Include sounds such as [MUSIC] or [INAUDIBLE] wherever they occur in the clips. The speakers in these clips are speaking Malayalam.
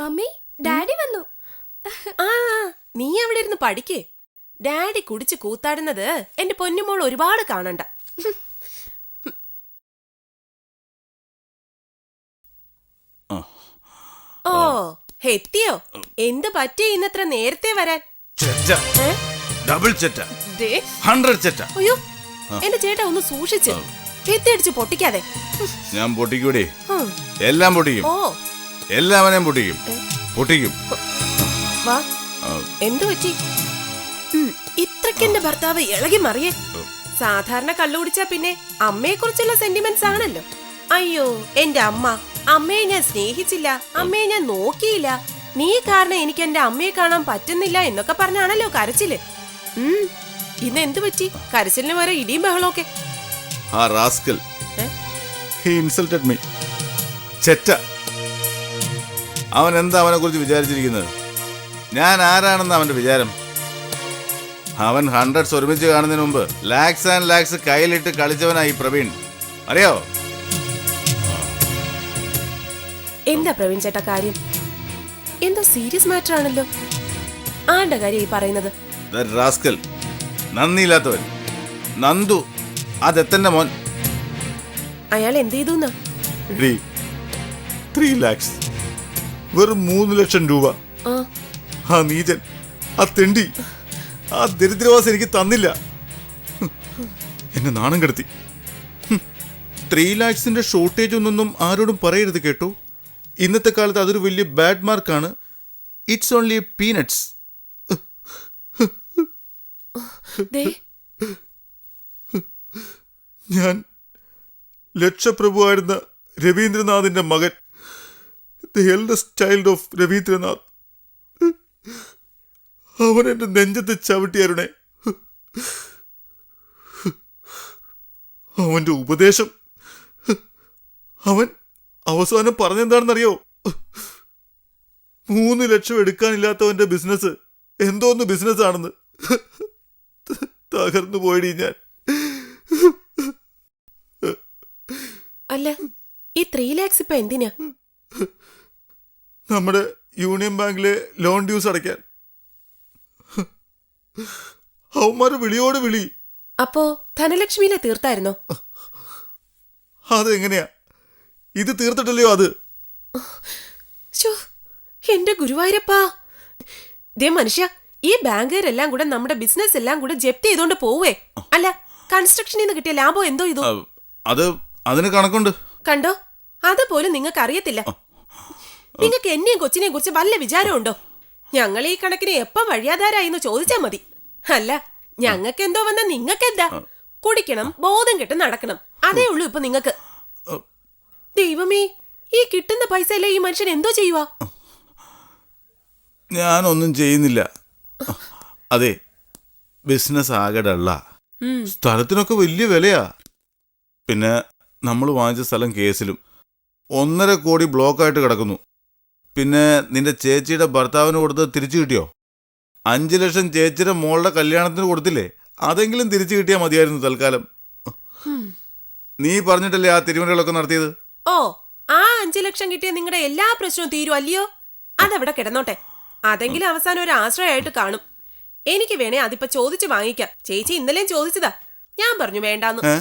മമ്മി ഡാഡി വന്നു. ആ നീ അവിടെ ഇരുന്ന് പഠിക്കേ. ഡാഡി കുടിച്ച് കൂത്താടുന്നത് എന്റെ പൊന്നുമോൾ ഒരുപാട് കാണണ്ട. ഓ എത്തിയോ? എന്ത് പറ്റിയ ഇന്നത്ര നേരത്തെ വരാൻ? ചെറ്റ. ഡബിൾ ചെറ്റ. ദേ, ഹൺഡ്രഡ് ചെറ്റ. അയ്യോ എന്റെ ചേട്ടാ ഒന്ന് സൂക്ഷിച്ച്. അടിച്ച് പൊട്ടിക്കാതെ. ഞാൻ പൊട്ടിക്കൂടി. എല്ലാം പൊട്ടിക്കും. ഓ. എല്ലാവനെയും പൊട്ടിക്കും. പൊട്ടിക്കും. വാ. എന്തു പറ്റി? ഇത്രക്കെന്റെ ഭർത്താവ് ഇളകി മറിയേ. സാധാരണ കള്ളു കുടിച്ചാ പിന്നെ അമ്മയെ കുറിച്ചുള്ള സെന്റിമെന്റ്സ് ആണല്ലോ. അയ്യോ എന്റെ അമ്മ അമ്മയെ ഞാൻ സ്നേഹിച്ചില്ല അമ്മയെ ഞാൻ നോക്കിയില്ല. നീ കാരണം എനിക്ക് എന്റെ അമ്മയെ കാണാൻ പറ്റുന്നില്ല എന്നൊക്കെ പറഞ്ഞാണല്ലോ കരച്ചിൽ. ഉം, ഇന്ന് എന്തു പറ്റി? കരച്ചിലിന് വരെ ഇടിയും ബഹളമൊക്കെ. ആ റാസ്കൽ? ഹി ഇൻസൾട്ടഡ് മീ ചെറ്റ. അവൻ എന്താ അവനെ കുറിച്ച് വിചാരിച്ചിരിക്കുന്നത്? ഞാൻ ആരാണെന്ന് അവന്റെ വിചാരം? അവൻ ഹൺഡ്രഡ്സ് ഒരുമിച്ച് കാണുന്നതിന് മുമ്പ് ലാക്സ് ആൻഡ് ലാക്സ് കയ്യിലിട്ട് കളിച്ചവനായി പ്രവീൺ. അറിയോ? എന്താ പ്രവീൺ ചേട്ടാ കാര്യം? എന്തോ സീരിയസ് മാറ്റർ ആണല്ലോ. ആരുടെ കാര്യം ഈ പറയുന്നത്? റാസ്കൽ. നന്ദിയില്ലാത്തവൻ. നന്ദു. അതെത്തന്റെ മോൻ. അയാൾ എന്ത് ചെയ്തു ത്രീ ലാക്സ് വെറും മൂന്ന് ലക്ഷം രൂപ. ആ. നീചൻ ആ തെണ്ടി ആ ദരിദ്രവാസം എനിക്ക് തന്നില്ല. എന്നെ നാണം കെടുത്തി. ത്രീ ലാക്സിന്റെ ഷോർട്ടേജ് ഒന്നൊന്നും ആരോടും പറയരുത് കേട്ടോ. ഇന്നത്തെ കാലത്ത് അതൊരു വലിയ ബാഡ് മാർക്കാണ് ഇറ്റ്സ് ഓൺലി പീനട്സ് ഞാൻ ലക്ഷപ്രഭുവായിരുന്ന രവീന്ദ്രനാഥിന്റെ മകൻ. The eldest child of Raveendranath അവൻ എന്റെ നെഞ്ചത്ത് ചവിട്ടിയരുണേ അവന്റെ ഉപദേശം. അവൻ അവസാനം പറഞ്ഞെന്താണെന്നറിയോ? മൂന്ന് ലക്ഷം എടുക്കാനില്ലാത്തവന്റെ ബിസിനസ് എന്തോന്ന് ബിസിനസ് ആണെന്ന് തകർന്നു പോയടി ഞാൻ. അല്ല ഈ ത്രീ ലാക്സ് ഇപ്പൊ എന്തിനാ? നമ്മുടെ യൂണിയൻ ബാങ്കിലെ ലോൺ ഡ്യൂസ് അടയ്ക്കാൻ. അവന്മാര് വിളിയോട് വിളി. അപ്പോ ധനലക്ഷ്മിനെ തീർത്തായിരുന്നോ? അതെങ്ങനെയാ? ഇത് തീർത്തിട്ടല്ലയോ അത്? എന്റെ ഗുരുവായൂരപ്പാ. ദേ മനുഷ്യ ഈ ബാങ്കുകാരെല്ലാം കൂടെ നമ്മുടെ ബിസിനസ് എല്ലാം കൂടെ ജപ്തി ചെയ്തോണ്ട് പോവേ. അല്ല കൺസ്ട്രക്ഷനിൽ നിന്ന് കിട്ടിയ ലാഭം എന്തോ ഇതോ? അത് അതിന് കണക്കുണ്ട്. കണ്ടോ? അതുപോലും നിങ്ങൾക്ക് അറിയത്തില്ല നിങ്ങൾക്ക് എന്നെയും കൊച്ചിനെയും കുറിച്ച് വല്ല വിചാരമുണ്ടോ? ഞങ്ങൾ ഈ കണക്കിന് എപ്പം വഴിയാധാരായിന്ന് ചോദിച്ചാ മതി. അല്ല ഞങ്ങൾക്ക് എന്തോ വന്ന നിങ്ങൾക്കെന്താ കുടിക്കണം ബോധം കെട്ട് നടക്കണം. അതേ ഉള്ളൂ ഇപ്പൊ നിങ്ങക്ക്. ദൈവമേ ഈ കിട്ടുന്ന പൈസ അല്ലേ ഈ മനുഷ്യൻ എന്തോ ചെയ്യുവാ? ഞാനൊന്നും ചെയ്യുന്നില്ല. അതെ ബിസിനസ് ആകെ ഡള്ള. സ്ഥലത്തിനൊക്കെ വലിയ വിലയാ. പിന്നെ നമ്മൾ വാങ്ങിച്ച സ്ഥലം കേസിലും. ഒന്നര കോടി ബ്ലോക്കായിട്ട് കിടക്കുന്നു. പിന്നെ നിന്റെ ചേച്ചിയുടെ ഭർത്താവിന് കൊടുത്തത് തിരിച്ചു കിട്ടിയോ? അഞ്ച് ലക്ഷം ചേച്ചിയുടെ മോളുടെ കല്യാണത്തിന് കൊടുത്തില്ലേ? അതെങ്കിലും തിരിച്ചു കിട്ടിയാൽ മതിയായിരുന്നു തൽക്കാലം. നീ പറഞ്ഞിട്ടല്ലേ ആ തിരുവനന്തപുരമൊക്കെ നടത്തിയത്? ഓ ആ അഞ്ചു ലക്ഷം കിട്ടിയ നിങ്ങളുടെ എല്ലാ പ്രശ്നവും തീരും അല്ലയോ? അതവിടെ കിടന്നോട്ടെ. അതെങ്കിലും അവസാനം ഒരു ആശ്രയമായിട്ട് കാണും. എനിക്ക് വേണേ അതിപ്പോ ചോദിച്ചു വാങ്ങിക്കാം. ചേച്ചി ഇന്നലെയും ചോദിച്ചതാ. ഞാൻ പറഞ്ഞു വേണ്ടാന്ന്. ഏ?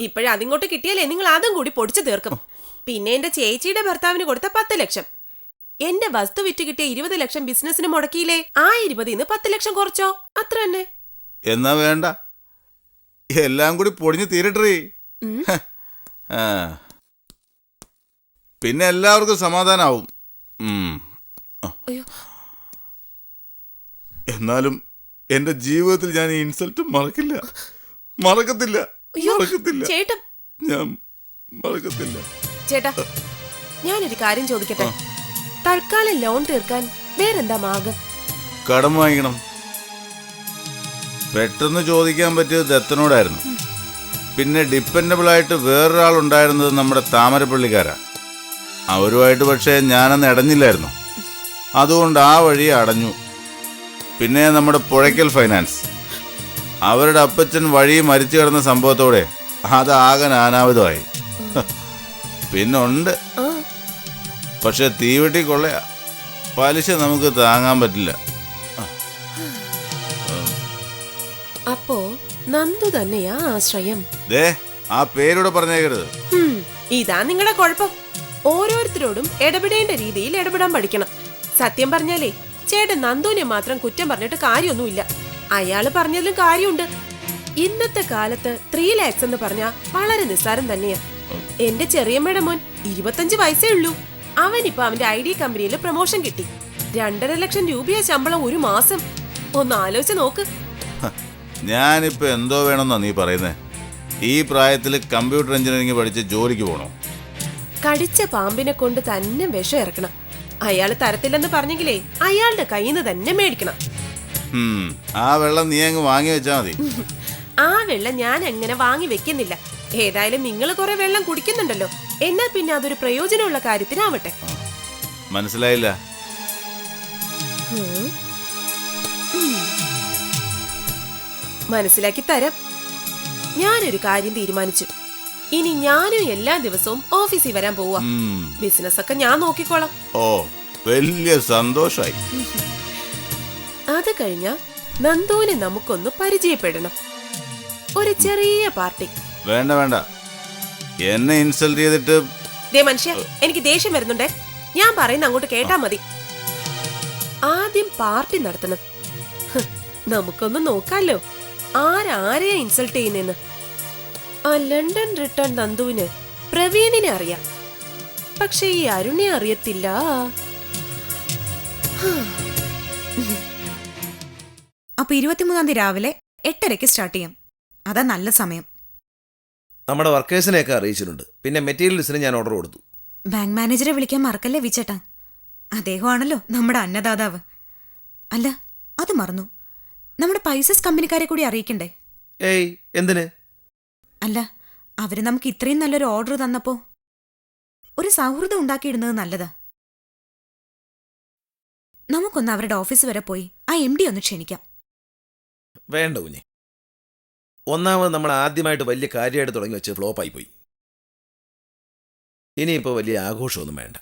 ഇപ്പോഴും അതിങ്ങോട്ട് കിട്ടിയാലേ നിങ്ങൾ അതും കൂടി പൊടിച്ചു തീർക്കും. പിന്നെ എന്റെ ചേച്ചിയുടെ ഭർത്താവിന് കൊടുത്ത പത്ത് ലക്ഷം. എന്റെ വസ്തു വിറ്റ് കിട്ടിയ ഇരുപത് ലക്ഷം ബിസിനസിന് മുടക്കിയില്ലേ? ആ ഇരുപതിന്ന് പത്ത് ലക്ഷം കുറച്ചോ? അത്ര തന്നെ. എന്നാ വേണ്ട. എല്ലാം കൂടി പൊടിഞ്ഞു തീരട്ടേ പിന്നെ എല്ലാവർക്കും സമാധാനാവും. എന്നാലും എന്റെ ജീവിതത്തിൽ ഞാൻ ഈ ഇൻസൾട്ട് മറക്കില്ല. മറക്കത്തില്ല. മറക്കത്തില്ല. ഞാൻ മറക്കത്തില്ല. ചേട്ടാ ഞാനൊരു കാര്യം ചോദിക്കട്ടെ? തൽക്കാലം ലോൺ തീർക്കാൻ വേറെന്താ മാർഗം? കടം വാങ്ങിക്കണം. പെട്ടെന്ന് ചോദിക്കാൻ പറ്റിയത് ദത്തനോടായിരുന്നു. പിന്നെ ഡിപ്പെൻഡബിൾ ആയിട്ട് വേറൊരാൾ ഉണ്ടായിരുന്നത് നമ്മുടെ താമരപ്പള്ളിക്കാരാ. അവരുമായിട്ട് പക്ഷേ ഞാനന്ന് ഇടഞ്ഞില്ലായിരുന്നു. അതുകൊണ്ട് ആ വഴി അടഞ്ഞു. പിന്നെ നമ്മുടെ പുഴയ്ക്കൽ ഫൈനാൻസ്. അവരുടെ അപ്പച്ചൻ വഴി മരിച്ചു കിടന്ന സംഭവത്തോടെ അതാകെ നാനാവിധമായി. പിന്നെ ഉണ്ട് ആ. പക്ഷെ തീവെട്ടി കൊള്ളയാ. പലിശ നമുക്ക് താങ്ങാൻ പറ്റില്ല. അപ്പോ നന്ദു തന്നെയാ ആശ്രയം? ദേ ആ പേരൂടെ പറഞ്ഞേക്കരുത്. ഇതാ നിങ്ങളുടെ കുഴപ്പം. ഓരോരുത്തരോടും ഇടപെടേണ്ട രീതിയിൽ ഇടപെടാൻ പഠിക്കണം. സത്യം പറഞ്ഞാലേ ചേട്ടൻ നന്ദുവിനെ മാത്രം കുറ്റം പറഞ്ഞിട്ട് കാര്യമൊന്നുമില്ല. അയാൾ പറഞ്ഞതിലും കാര്യമുണ്ട്. ഇന്നത്തെ കാലത്ത് ത്രീ ലാക്സ് എന്ന് പറഞ്ഞാ വളരെ നിസ്സാരം തന്നെയാ. എന്റെ ചെറിയമ്മയുടെ മോൻ ഇരുപത്തഞ്ച് വയസ്സേ ഉള്ളൂ. അവനിപ്പോ അവന്റെ ഐ ഡി കമ്പനിയിൽ പ്രൊമോഷൻ കിട്ടി. രണ്ടര ലക്ഷം രൂപയാ ശമ്പളം ഒരു മാസം. ഒന്ന് ആലോചിച്ച് നോക്ക്. ഞാനിപ്പോ എന്തോ വേണമെന്നാ നീ പറയുന്നേ? ഈ പ്രായത്തിൽ കമ്പ്യൂട്ടർ എഞ്ചിനീയറിംഗ് പഠിച്ച് ജോലിക്ക് പോണോ? കടിച്ച പാമ്പിനെ കൊണ്ട് തന്നെ വിഷം ഇറക്കണം. അയാൾ തരത്തില്ലെന്ന് പറഞ്ഞെങ്കിലേ അയാളുടെ കയ്യിൽ നിന്ന് തന്നെ മേടിക്കണം. ആ വെള്ളം നീ അങ്ങ് വാങ്ങി വെച്ചാ മതി. ആ വെള്ളം ഞാൻ എങ്ങനെ വാങ്ങി വെക്കുന്നില്ല. ഏതായാലും നിങ്ങൾ കുറെ വെള്ളം കുടിക്കുന്നുണ്ടല്ലോ. എന്നാൽ പിന്നെ അതൊരു പ്രയോജനമുള്ള കാര്യത്തിനാവട്ടെ. മനസ്സിലായില്ല. മനസ്സിലാക്കി തരാം. ഞാനൊരു കാര്യം തീരുമാനിച്ചു. ഇനി ഞാനും എല്ലാ ദിവസവും ഓഫീസിൽ വരാൻ പോവാ ബിസിനസ് ഒക്കെ ഞാൻ നോക്കിക്കോളാം. ഓ വലിയ സന്തോഷായി. അത് കഴിഞ്ഞ നന്ദുവിനെ നമുക്കൊന്ന് പരിചയപ്പെടണം. ഒരു ചെറിയ പാർട്ടി. വേണ്ട വേണ്ട. എന്നെ ഇൻസൾട്ട് ചെയ്തിട്ട് ദേ മനുഷ്യ എനിക്ക് ദേഷ്യം വരുന്നുണ്ടേ. ഞാൻ പറയുന്ന അങ്ങോട്ട് കേട്ടാ മതി. ആദ്യം പാർട്ടി നടത്തണം. ഹ്, നമുക്കൊന്ന് നോക്കാലോ. ആരാരെയാ ഇൻസൾട്ട് ചെയ്യുന്നെന്ന്? ആ ലണ്ടൻ റിട്ടേൺ നന്ദുവിന് പ്രവീണിനെ അറിയാം. പക്ഷെ ഈ അരുണെ അറിയത്തില്ല. അപ്പൊ ഇരുപത്തിമൂന്നാം തീയതി രാവിലെ എട്ടരയ്ക്ക് സ്റ്റാർട്ട് ചെയ്യാം. അതാ നല്ല സമയം. നമ്മുടെ വർക്കേഴ്സിനെയൊക്കെ അറിയിച്ചിട്ടുണ്ട്. പിന്നെ മെറ്റീരിയൽസിന് ഞാൻ ഓർഡർ കൊടുത്തു. ബാങ്ക് മാനേജറെ വിളിക്കാൻ മറക്കല്ലേ വിച്ചേട്ടാ? അദ്ദേഹമാണല്ലോ നമ്മുടെ അന്നദാതാവ്. അല്ല അത് മറന്നു. നമ്മുടെ പൈസസ് കമ്പനിക്കാരെ കൂടി അറിയിക്കണ്ടേ? ഏയ് എന്തിന്? അല്ല അവർ നമുക്ക് ഇത്രയും നല്ലൊരു ഓർഡർ തന്നപ്പോ ഒരു സൗഹൃദം ഉണ്ടാക്കിയിടുന്നത് നല്ലതാ. നമുക്കൊന്ന് അവരുടെ ഓഫീസ് വരെ പോയി ആ എം ഡി ഒന്ന് ക്ഷണിക്കാം. വേണ്ട കുഞ്ഞെ. ഒന്നാമത് നമ്മൾ ആദ്യമായിട്ട് വലിയ കാര്യമായിട്ട് തുടങ്ങി വെച്ച് ഫ്ലോപ്പായി പോയി ഇനിയിപ്പോൾ വലിയ ആഘോഷമൊന്നും വേണ്ട.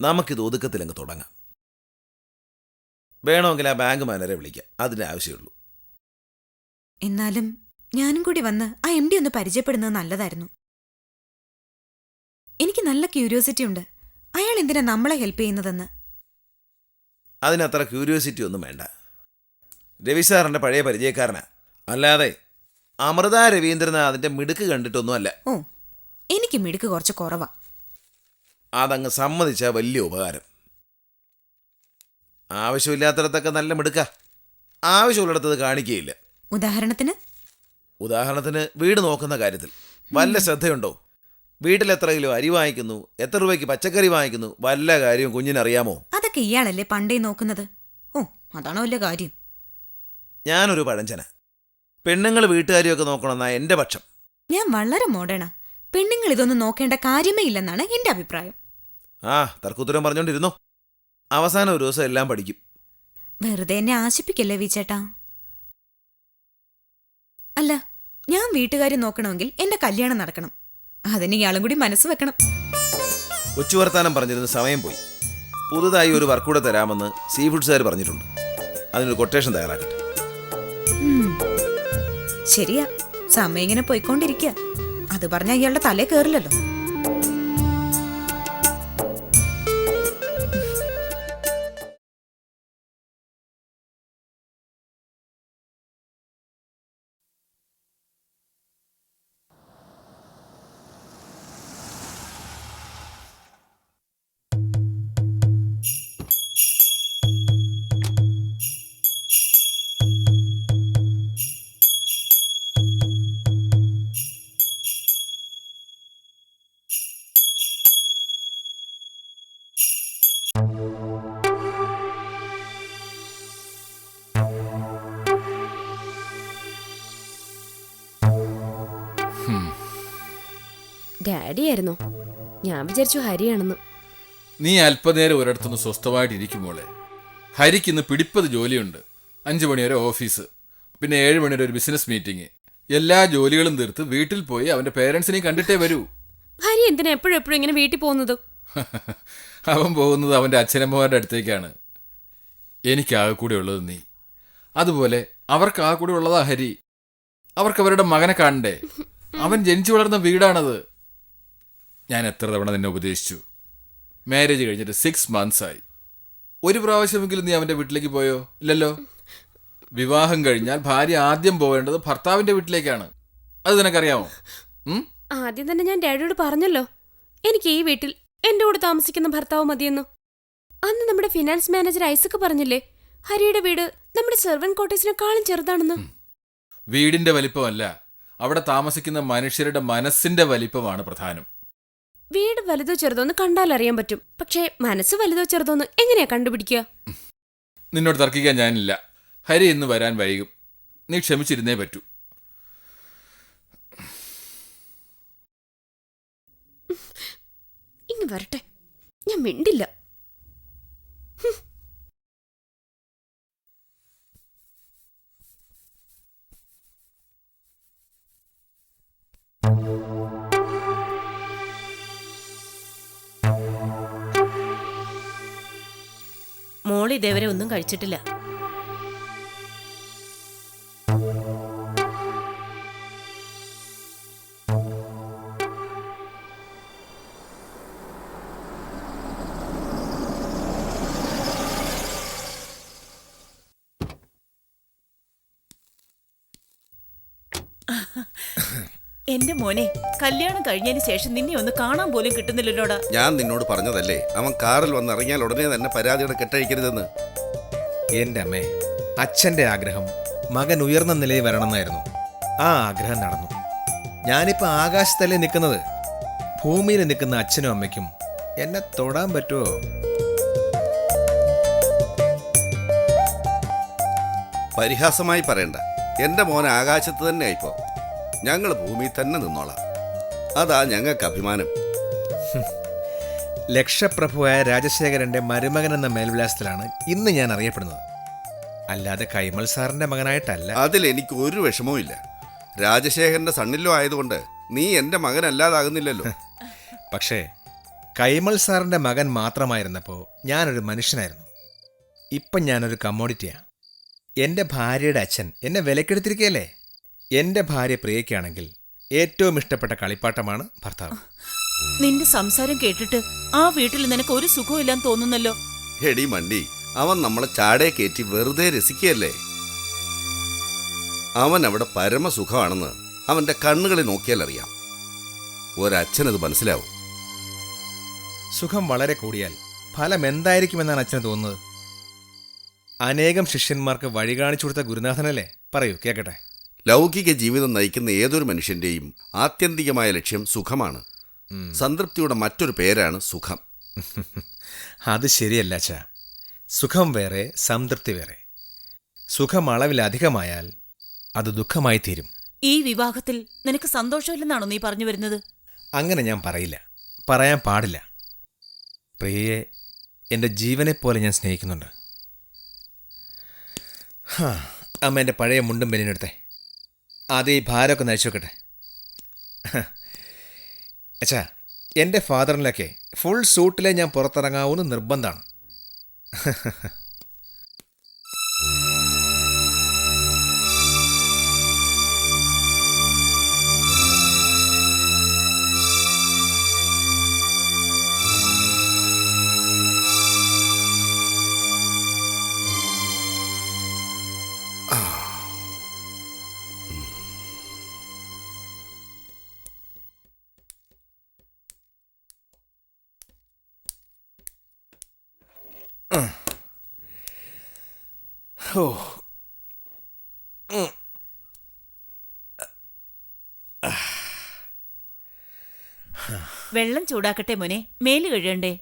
നമുക്കിത് ഒതുക്കത്തിലങ്ങ് തുടങ്ങാം. വേണമെങ്കിൽ ആ ബാങ്ക് മാനേജറെ വിളിക്കാം. അതിന്റെ ആവശ്യമുള്ളൂ. എന്നാലും ഞാനും കൂടി വന്ന് ആ എം ഡി ഒന്ന് പരിചയപ്പെടുന്നത് നല്ലതായിരുന്നു. എനിക്ക് നല്ല ക്യൂരിയോസിറ്റി ഉണ്ട്. അയാൾ എന്തിനാ നമ്മളെ ഹെൽപ്പ് ചെയ്യുന്നതെന്ന്? അതിനത്ര ക്യൂരിയോസിറ്റി ഒന്നും വേണ്ട. രവി സാറിന്റെ പഴയ പരിചയക്കാരനാ. അല്ലാതെ അമൃത രവീന്ദ്രനാഥിന്റെ മിടുക്ക് കണ്ടിട്ടൊന്നുമല്ല. ഓ എനിക്ക് മിടുക്ക് കുറച്ച് കുറവാ. അതങ്ങ് സമ്മതിച്ച വലിയ ഉപകാരം. ആവശ്യമില്ലാത്തിടത്തൊക്കെ നല്ല മിടുക്ക. ആവശ്യമുള്ളിടത്തത് കാണിക്കുകയില്ല. ഉദാഹരണത്തിന്? ഉദാഹരണത്തിന് വീട് നോക്കുന്ന കാര്യത്തിൽ. വല്ല ശ്രദ്ധയുണ്ടോ? വീട്ടിൽ എത്ര കിലോ അരി വാങ്ങിക്കുന്നു എത്ര രൂപയ്ക്ക് പച്ചക്കറി വാങ്ങിക്കുന്നു വല്ല കാര്യവും കുഞ്ഞിനറിയാമോ? അതൊക്കെ ഇയാളല്ലേ പണ്ടേ നോക്കുന്നത്? ഓ അതാണോ വലിയ കാര്യം. ഞാനൊരു പഴഞ്ചന. പെണ്ണുങ്ങൾ വീട്ടുകാരിയൊക്കെ നോക്കണമെന്നാ എന്റെ പക്ഷം. ഞാൻ വളരെ മോഡേണ. പെണ്ണുങ്ങൾ ഇതൊന്നും നോക്കേണ്ട കാര്യമേ ഇല്ലെന്നാണ് എന്റെ അഭിപ്രായം. ആ തർക്കുത്തരം പറഞ്ഞോണ്ടിരുന്നോ. അവസാനം ഒരു ദിവസം എല്ലാം പഠിക്കും. വെറുതെ എന്നെ ആശിപ്പിക്കല്ലേ വിചേട്ടാ അല്ല ഞാൻ വീട്ടുകാരെ നോക്കണമെങ്കിൽ എന്റെ കല്യാണം നടക്കണം. അതിന് ഇയാളും കൂടി മനസ്സ് വെക്കണം. കൊച്ചു വർത്താനം പറഞ്ഞിരുന്ന സമയം പോയി. പുതുതായി ഒരു വർക്ക് കൂടെ തരാമെന്ന് സീ ഫുഡ്സുകാർ പറഞ്ഞിട്ടുണ്ട്. അതിനൊരു കൊട്ടേഷൻ തയ്യാറാക്കട്ടെ. ശരിയാ. സമയം ഇങ്ങനെ പോയിക്കൊണ്ടിരിക്കുക അത് പറഞ്ഞ ഇയാളുടെ തലേ കയറില്ലല്ലോ ഡാഡിയായിരുന്നോ? ഞാൻ വിചാരിച്ചു ഹരിയാണെന്ന്. നീ അല്പനേരം ഒരിടത്തുനിന്ന് സ്വസ്ഥമായിട്ട് ഇരിക്കുമോളെ ഹരിക്ക് ഇന്ന് പിടിപ്പത് ജോലിയുണ്ട്. അഞ്ചു മണി വരെ ഓഫീസ്. പിന്നെ ഏഴ് മണി വരെ ഒരു ബിസിനസ് മീറ്റിംഗ്. എല്ലാ ജോലികളും തീർത്ത് വീട്ടിൽ പോയി അവന്റെ പേരൻസിനെയും കണ്ടിട്ടേ വരൂ. ഹരി എന്തിനാ എപ്പോഴും എപ്പോഴും ഇങ്ങനെ വീട്ടിൽ പോകുന്നത്? [LAUGHS] അവൻ പോകുന്നത് അവന്റെ അച്ഛനമ്മമാരുടെ അടുത്തേക്കാണ്. എനിക്കാകെ കൂടെ ഉള്ളത് നീ. അതുപോലെ അവർക്ക് ആ കൂടെ ഉള്ളതാ ഹരി. അവർക്ക് അവരുടെ മകനെ കാണണ്ടേ? അവൻ ജനിച്ചു വളർന്ന വീടാണത്. ഞാൻ എത്ര തവണ നിന്നെ ഉപദേശിച്ചു? മാരേജ് കഴിഞ്ഞിട്ട് സിക്സ് മന്ത്സ് ആയി. ഒരു പ്രാവശ്യമെങ്കിലും നീ അവന്റെ വീട്ടിലേക്ക് പോയോ? ഇല്ലല്ലോ? വിവാഹം കഴിഞ്ഞാൽ ഭാര്യ ആദ്യം പോകേണ്ടത് ഭർത്താവിന്റെ വീട്ടിലേക്കാണ്. അത് നിനക്കറിയാമോ? ആദ്യം തന്നെ ഞാൻ ഡാഡിയോട് പറഞ്ഞല്ലോ. എനിക്ക് ഈ വീട്ടിൽ എന്റെ കൂടെ താമസിക്കുന്ന ഭർത്താവ് മതിയെന്നു. അന്ന് നമ്മുടെ ഫിനാൻസ് മാനേജർ ഐസക്ക് പറഞ്ഞില്ലേ ഹരിയുടെ വീട് നമ്മുടെ സെർവൻ കോട്ടേഴ്സിനെക്കാളും ചെറുതാണെന്ന്. വീടിന്റെ വലിപ്പമല്ല അവിടെ താമസിക്കുന്ന മനുഷ്യരുടെ മനസ്സിന്റെ വലിപ്പമാണ് പ്രധാനം. വീട് വലുതോ ചെറുതോ എന്ന് കണ്ടാൽ അറിയാൻ പറ്റും. പക്ഷേ മനസ്സ് വലുതോ ചെറുതോ എന്ന് എങ്ങനെയാ കണ്ടുപിടിക്കുക? നിന്നോട് തർക്കിക്കാൻ ഞാനില്ല. ഹരി ഇന്ന് വരാൻ വൈകും. നീ ക്ഷമിച്ചിരുന്നേ പറ്റൂ. ഇങ്ങ് വരട്ടെ. ഞാൻ മിണ്ടില്ല. ഇതേവരെ ഒന്നും കഴിച്ചിട്ടില്ല. മോനെ കല്യാണം കഴിഞ്ഞതിന് ശേഷം നിന്നെ ഒന്ന് കാണാൻ പോലും കിട്ടുന്നില്ലല്ലോടാ. ഞാൻ നിന്നോട് പറഞ്ഞതല്ലേ അവൻ കാറിൽ വന്നിറങ്ങിയാൽ ഉടനെ തന്നെ പരാതിയുടെ കെട്ടഴിക്കരുതെന്ന്. എന്റെ അമ്മേ അച്ഛന്റെ ആഗ്രഹം മകൻ ഉയർന്ന നിലയിൽ വരണമെന്നായിരുന്നു. ആ ആഗ്രഹം നടന്നു. ഞാനിപ്പോൾ ആകാശത്തല്ലേ നിൽക്കുന്നത്? ഭൂമിയിൽ നിൽക്കുന്ന അച്ഛനും അമ്മയ്ക്കും എന്നെ തൊടാൻ പറ്റുമോ പരിഹാസമായി പറയണ്ട. എന്റെ മോൻ ആകാശത്ത് തന്നെ ആയിപ്പോ ഞങ്ങൾ ഭൂമിയിൽ തന്നെ നിന്നോളാം. അതാ ഞങ്ങൾക്ക് അഭിമാനം. ലക്ഷപ്രഭുവായ രാജശേഖരന്റെ മരുമകൻ എന്ന മേൽവിലാസത്തിലാണ് ഇന്ന് ഞാൻ അറിയപ്പെടുന്നത്. അല്ലാതെ കൈമൾ സാറിന്റെ മകനായിട്ടല്ല. അതിൽ എനിക്ക് ഒരു വിഷമവും ഇല്ല. രാജശേഖരന്റെ സണ്ണിലോ ആയതുകൊണ്ട് നീ എന്റെ മകനല്ലാതാകുന്നില്ലല്ലോ പക്ഷേ കൈമൾ സാറിന്റെ മകൻ മാത്രമായിരുന്നപ്പോൾ ഞാനൊരു മനുഷ്യനായിരുന്നു. ഇപ്പം ഞാനൊരു കമ്മോഡിറ്റിയാ എന്റെ ഭാര്യയുടെ അച്ഛൻ എന്നെ വിലക്കെടുത്തിരിക്കുകയല്ലേ? എന്റെ ഭാര്യ പ്രിയയ്ക്കാണെങ്കിൽ ഏറ്റവും ഇഷ്ടപ്പെട്ട കളിപ്പാട്ടമാണ് ഭർത്താവ്. നിന്റെ സംസാരം കേട്ടിട്ട് ആ വീട്ടിൽ നിനക്ക് ഒരു സുഖമില്ലാന്ന് തോന്നുന്നല്ലോ. എടി മണ്ടി അവൻ നമ്മളെ ചാടേ കയറ്റി വെറുതെ രസിക്കുകയല്ലേ? അവൻ അവിടെ പരമസുഖമാണെന്ന് അവന്റെ കണ്ണുകളിൽ നോക്കിയാൽ അറിയാം. ഒരച്ഛനത് മനസ്സിലാവും. സുഖം വളരെ കൂടിയാൽ ഫലം എന്തായിരിക്കുമെന്നാണ് അച്ഛന് തോന്നുന്നത്? അനേകം ശിഷ്യന്മാർക്ക് വഴി കാണിച്ചു കൊടുത്ത ഗുരുനാഥനല്ലേ? പറയൂ കേക്കട്ടെ ലൗകിക ജീവിതം നയിക്കുന്ന ഏതൊരു മനുഷ്യന്റെയും ആത്യന്തികമായ ലക്ഷ്യം സുഖമാണ്. സംതൃപ്തിയുടെ മറ്റൊരു പേരാണ് സുഖം. [LAUGHS] അത് ശരിയല്ല ചാ സുഖം വേറെ സംതൃപ്തി വേറെ. സുഖം അളവിലധികമായാൽ അത് ദുഃഖമായി തീരും. ഈ വിവാഹത്തിൽ നിനക്ക് സന്തോഷമില്ലെന്നാണോ നീ പറഞ്ഞു വരുന്നത്? അങ്ങനെ ഞാൻ പറയില്ല. പറയാൻ പാടില്ല. പ്രിയയെ എന്റെ ജീവനെപ്പോലെ ഞാൻ സ്നേഹിക്കുന്നുണ്ട്. ഹാ അമ്മ എന്റെ പഴയ മുണ്ടും ബനിയനെടുത്തേ ആദ്യം ഈ ഭാരമൊക്കെ നയിച്ചു വെക്കട്ടെ ഹ. അച്ഛാ എന്റെ ഫാദറിനൊക്കെ ഫുൾ സൂട്ടിലേ ഞാൻ പുറത്തിറങ്ങാവൂന്ന് നിർബന്ധമാണ് വെള്ളം ചൂടാക്കട്ടെ മോനെ. മേൽ കഴിയണ്ടേ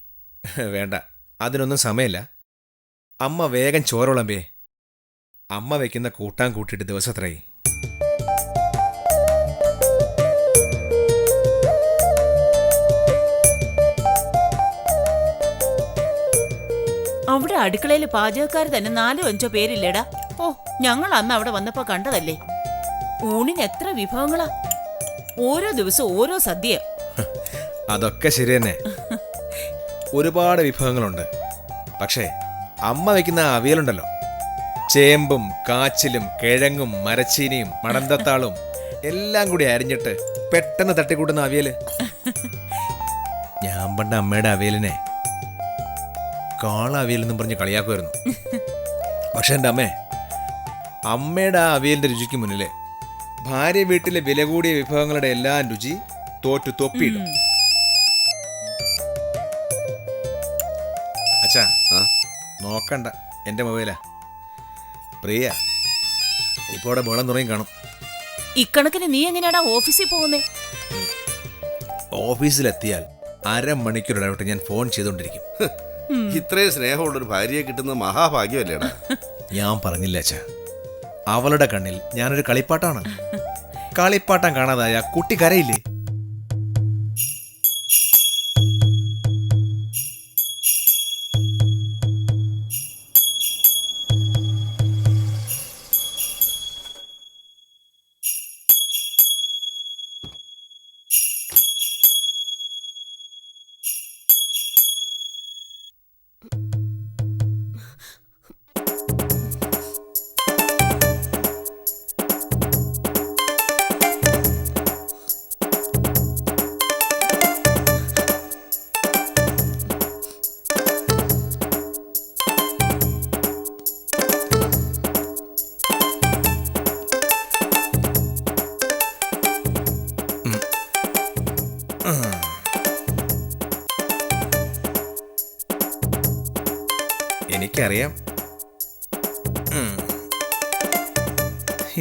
വേണ്ട. അതിനൊന്നും സമയമില്ല. അമ്മ വേഗം ചോറോളമ്പേ അമ്മ വെക്കുന്ന കൂട്ടാൻ കൂട്ടിയിട്ട് ദിവസത്രയായി അവിടെ അടുക്കളയിൽ പാചകക്കാർ തന്നെ നാലോ അഞ്ചോ പേരില്ലേടാ. ഓ ഞങ്ങൾ അന്ന് അവിടെ വന്നപ്പോ കണ്ടതല്ലേ? ഊണിന് എത്ര വിഭവങ്ങളാ? ഓരോ ദിവസവും ഓരോ സദ്യ. അതൊക്കെ ശരി തന്നെ. ഒരുപാട് വിഭവങ്ങളുണ്ട്. പക്ഷേ അമ്മ വെക്കുന്ന അവിയലുണ്ടല്ലോ. ചേമ്പും കാച്ചിലും കിഴങ്ങും മരച്ചീനിയും മടന്തത്താളും എല്ലാം കൂടി അരിഞ്ഞിട്ട് പെട്ടെന്ന് തട്ടിക്കൂട്ടുന്ന അവിയൽ. ഞാൻ പണ്ട് അമ്മയുടെ അവിയലിനെ കാള അവിയലെന്നും പറഞ്ഞ് കളിയാക്കുമായിരുന്നു. പക്ഷെ എന്റെ അമ്മേ അമ്മയുടെ ആ അവിയലിന്റെ രുചിക്ക് മുന്നിലെ ഭാര്യ വീട്ടിലെ വില കൂടിയ വിഭവങ്ങളുടെ എല്ലാം രുചി തോറ്റു തൊപ്പിയിടും. അച്ഛാ നോക്കണ്ട എന്റെ മൊബൈലാ. പ്രിയ ഇപ്പോൾ അവിടെ ബോളം തുടങ്ങി കാണും. ഇക്കണക്കിന് നീ എങ്ങനെയാടാ ഓഫീസിൽ പോകുന്നേ? ഓഫീസിലെത്തിയാൽ അരമണിക്കൂർ ഇടവിട്ട് ഞാൻ ഫോൺ ചെയ്തുകൊണ്ടിരിക്കും. ഇത്രയും സ്നേഹമുള്ള ഒരു ഭാര്യയെ കിട്ടുന്നത് മഹാഭാഗ്യമല്ലേടാ? ഞാൻ പറഞ്ഞില്ല അച്ഛാ. അവളുടെ കണ്ണിൽ ഞാനൊരു കളിപ്പാട്ടാണ്. കളിപ്പാട്ടം കാണാതായ കുട്ടി കരയില്ലേ?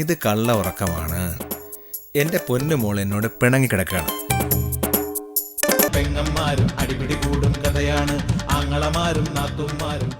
ഇത് കള്ള ഉറക്കമാണ്. എന്റെ പൊന്നുമോൾ എന്നോട് പിണങ്ങിക്കിടക്കാണ് പെങ്ങന്മാരും അടിപിടി കൂടും കഥയാണ്. ആങ്ങളമാരും നാത്തുമാരും